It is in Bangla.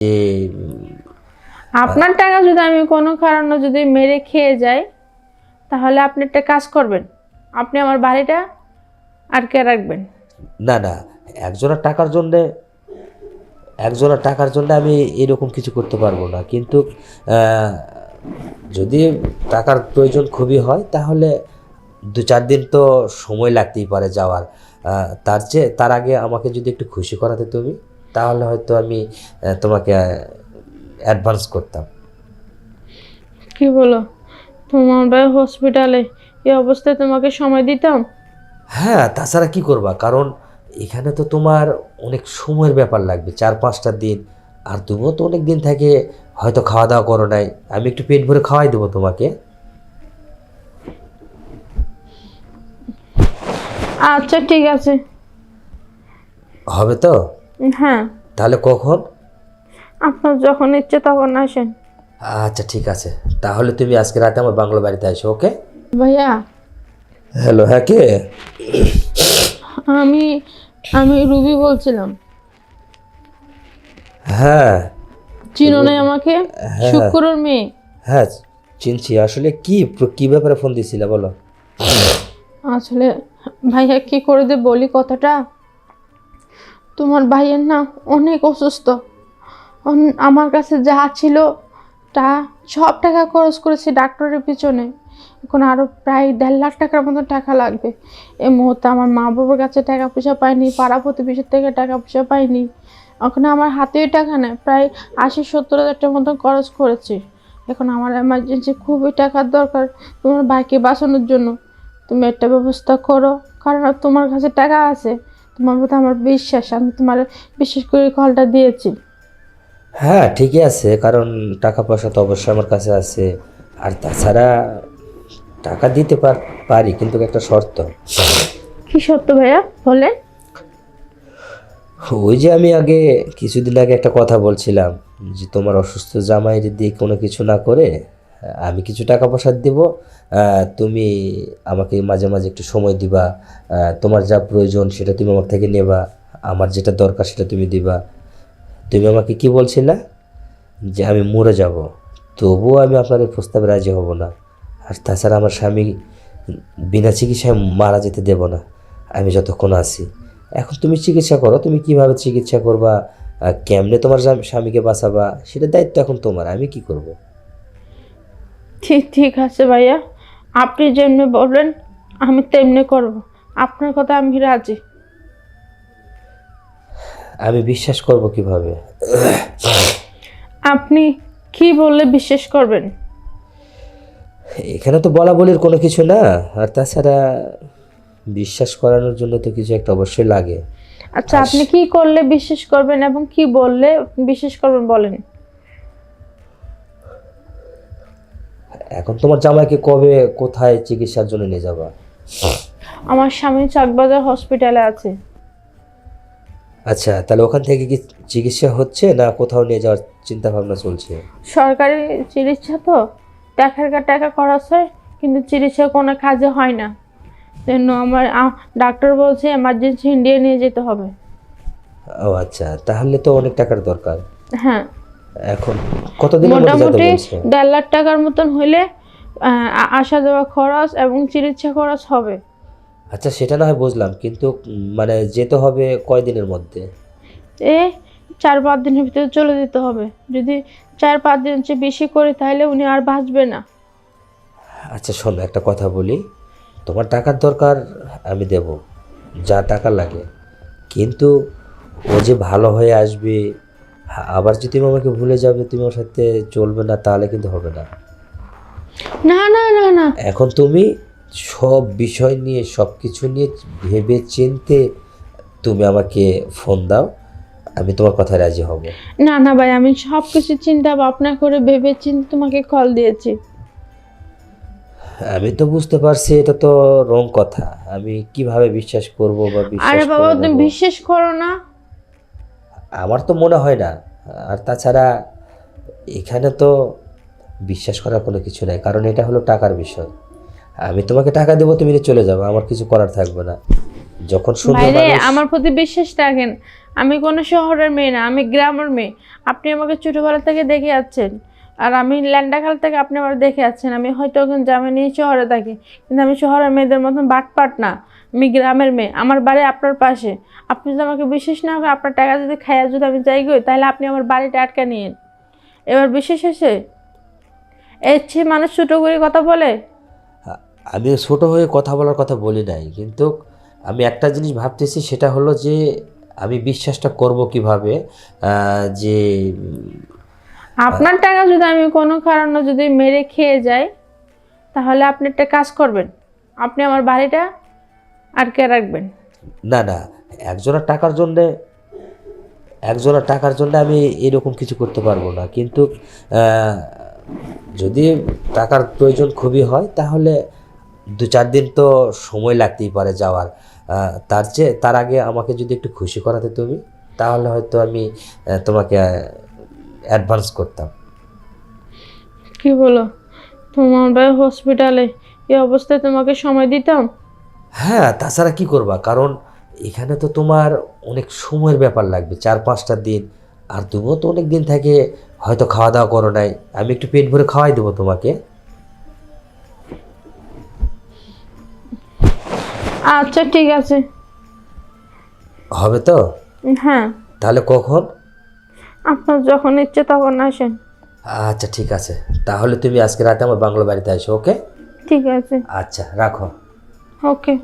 যে আপনার টাকা যদি আমি কোনো কারণে যদি মেরে খেয়ে যাই তাহলে আপনি একটা কাজ করবেন। আপনি আমার বাড়িটা আটকে রাখবেন? না না একজনের টাকার জন্যে একজনের টাকার জন্য আমি এরকম কিছু করতে পারব না। কিন্তু যদি টাকার প্রয়োজন খুবই হয় তাহলে দু চার দিন তো সময় লাগতেই পারে যাওয়ার। তার চেয়ে তার আগে আমাকে যদি একটু খুশি করাতে তুমি। তাহলে হয়তো আমি তোমাকে অ্যাডভান্স করতাম। কি বলো? তোমার ভাই হসপিটালে এই অবস্থায় তোমাকে সময় দিতাম? হ্যাঁ তাছাড়া কি করবা? কারণ এখানে তো তোমার অনেক সময়ের ব্যাপার লাগবে চার পাঁচটা দিন। আর তুমিও তো অনেক দিন থেকে হয়তো খাওয়া দাওয়া করো নাই। আমি একটু পেট ভরে খাওয়াই দেবো তোমাকে। আচ্ছা ঠিক আছে। হবে তো? হ্যাঁ। তাহলে কখন? আপনার যখন ইচ্ছে তখন আসেন। আচ্ছা ঠিক আছে। তাহলে তুমি আজকে রাতে আমার বাংলো বাড়িতে আসো ওকে? ভাইয়া। হ্যালো হ্যাঁ কে? আমি আমি রুবি বলছিলাম। হ্যাঁ। চিনো নাই আমাকে? শুক্রর মেয়ে। হ্যাঁ চিনছি। আসলে কি কি ব্যাপারে ফোন দিয়েছিলে বলো? আসলে ভাইয়া কি করে দে বলি কথাটা? তোমার ভাইয়ের না অনেক অসুস্থ। আমার কাছে যা ছিল তা সব টাকা খরচ করেছি ডাক্তারের পিছনে। এখন আরও প্রায় দেড় লাখ টাকার মতো টাকা লাগবে। এই মুহূর্তে আমার মা বাবার কাছে টাকা পয়সা পাইনি, পাড়া প্রতিবেশীর থেকে টাকা পয়সা পাইনি। এখন আমার হাতেই টাকা নেই, প্রায় আশি সত্তর হাজার টাকার মতো খরচ করেছি। এখন আমার এমার্জেন্সি খুবই টাকার দরকার, তোমার ভাইকে বাঁচানোর জন্য। তুমি একটা ব্যবস্থা করো, কারণ তোমার কাছে টাকা আছে। তোমার প্রতি আমার বিশ্বাস আমি তোমার বিশেষ করে কলটা দিয়েছি। হ্যাঁ ঠিকই আছে কারণ টাকা পয়সা তো অবশ্যই আমার কাছে আছে। আর তাছাড়া টাকা দিতে পার- পারি কিন্তু একটা শর্ত। কি শর্ত ভাইয়া? বলে ওই যে আমি আগে কিছুদিন আগে একটা কথা বলছিলাম যে তোমার অসুস্থ জামাইয়ের দিয়ে কোনো কিছু না করে আমি কিছু টাকা পয়সা দেব তুমি আমাকে মাঝে মাঝে একটু সময় দিবা তোমার যা প্রয়োজন সেটা তুমি আমার থেকে নেবা, আমার যেটা দরকার সেটা তুমি দিবা। তুমি আমাকে কি বলছিলা? যে আমি মরে যাব, তবুও আমি আপনার এই প্রস্তাবে রাজি হব না। আর তাছাড়া আমার স্বামী বিনা চিকিৎসায় মারা যেতে দেব না, আমি যতক্ষণ আছি। এখন তুমি চিকিৎসা করো, তুমি কীভাবে চিকিৎসা করবা কেমনে তোমার স্বামীকে বাঁচাবা, সেটা দায়িত্ব এখন তোমার, আমি কি করব। ঠিক ঠিক আছে ভাইয়া। আপনি যেমনি বলবেন আমি তেমনি করব। আপনার কথা আমি রাজি। আমি বিশ্বাস করব কীভাবে? আপনি কি বললে বিশ্বাস করবেন? এখানে তো বলা বলির কোনো কিছু না। আর তাছাড়া বিশ্বাস করানোর জন্য তো কিছু একটা অবশ্যই লাগে। আচ্ছা আপনি কি করলে বিশ্বাস করবেন এবং কি বললে বিশ্বাস করবেন বলেন। এখন তোমার জামাইকে কবে কোথায় চিকিৎসার জন্য নিয়ে যাবা? আমার স্বামী চাকবাজার হসপিটালে আছে। আচ্ছা তাহলে ওখান থেকে কি চিকিৎসা হচ্ছে না কোথাও নিয়ে যাওয়ার চিন্তা ভাবনা চলছে? সরকারি চিকিৎসা তো দেখার টাকা খরচ হয় কিন্তু চিকিৎসা কোনো কাজে হয় না। জন্য আমার ডাক্তার বলছে এমার্জেন্সি ইন্ডিয়া নিয়ে যেতে হবে। ও আচ্ছা তাহলে তো অনেক টাকার দরকার। হ্যাঁ। এখন? কতদিনের মধ্যে মোটামুটি দেড় লাখ টাকার মতন হইলে আসা যাওয়া খরচ এবং চিকিৎসা খরচ হবে। আচ্ছা সেটা না হয় বুঝলাম কিন্তু মানে যেতে হবে কয়দিনের মধ্যে? এ চার পাঁচ দিনের ভিতরে চলে যেতে হবে। যদি চার পাঁচ দিন চেয়ে বেশি করি তাহলে উনি আর বাঁচবে না। আচ্ছা শোনো একটা কথা বলি। তোমার টাকার দরকার আমি দেব যা টাকা লাগে। কিন্তু ও যে ভালো হয়ে আসবে আবার যদি তুমি আমাকে ভুলে যাবে তুমি ওর সাথে চলবে না তাহলে কিন্তু হবে না। না না না না। এখন তুমি সব বিষয় নিয়ে সব কিছু নিয়ে ভেবে চিনতে তুমি আমাকে ফোন দাও আমি তোমার কথায় রাজি হব। না না ভাই আমি সব কিছু চিন্তা ভাবনা করে ভেবে চিন্তে তোমাকে কল দিয়েছি। আমি তো বুঝতে পারছি এটা তো রং কথা। আমি কীভাবে বিশ্বাস করব বা বিশ্বাস আরে বাবা তুমি বিশ্বাস করো না। আমার তো মনে হয় না। আর তাছাড়া এখানে তো বিশ্বাস করার কোনো কিছু নাই কারণ এটা হলো টাকার বিষয়। আমি তোমাকে টাকা দেবো তুমি চলে যাব আমার কিছু করার থাকবে না। যখন শুনবে আমার প্রতি বিশ্বাস রাখেন আমি কোনো শহরের মেয়ে না আমি গ্রামের মেয়ে। আপনি আমাকে ছোটোবেলা থেকে দেখে যাচ্ছেন আর আমি ল্যান্ডাখাল থেকে আপনি আমার দেখে যাচ্ছেন আমি হয়তো এখন জামে নিয়ে শহরে থাকি কিন্তু আমি শহরের মেয়েদের মতন বাটপাট না। আমি গ্রামের মেয়ে আমার বাড়ি আপনার পাশে। আপনি যদি আমাকে বিশ্বাস না করেন আপনার টাকা যদি খাইয়া যদি আমি যাই গই তাহলে আপনি আমার বাড়িটা আটকে নিন এবার বিশেষ এসে এর চেয়ে মানুষ ছোটো করে কথা বলে? আমি ছোট হয়ে কথা বলার কথা বলি নাই কিন্তু আমি একটা জিনিস ভাবতেছি সেটা হলো যে আমি বিশ্বাসটা করব কীভাবে যে আপনার টাকা যদি আমি কোনো কারণে যদি মেরে খেয়ে যাই তাহলে আপনি একটা কাজ করবেন। আপনি আমার বাড়িটা আটকে রাখবেন? না না একজনের টাকার জন্যে একজনের টাকার জন্য আমি এরকম কিছু করতে পারব না। কিন্তু যদি টাকার প্রয়োজন খুবই হয় তাহলে দু চার দিন তো সময় লাগতেই পারে যাওয়ার। তার চেয়ে তার আগে আমাকে যদি একটু খুশি করাতে তুমি তাহলে হয়তো আমি তোমাকে অ্যাডভান্স করতাম। কি বলো? তোমার ভাই হসপিটালে এই অবস্থায় তোমাকে সময় দিতাম? হ্যাঁ তাছাড়া কি করবা? কারণ এখানে তো তোমার অনেক সময়ের ব্যাপার লাগবে চার পাঁচটা দিন। আর তুমিও তো অনেক দিন থেকে হয়তো খাওয়া দাওয়া করো নাই। আমি একটু পেট ভরে খাওয়াই দেবো তোমাকে। আচ্ছা ঠিক আছে। হবে তো? হ্যাঁ। তাহলে কখন? আপনার যখন ইচ্ছে তখন আসেন। আচ্ছা ঠিক আছে। তাহলে তুমি আজকে রাতে আমার বাংলা বাড়িতে আসো ওকে? ঠিক আছে। আচ্ছা রাখো। ওকে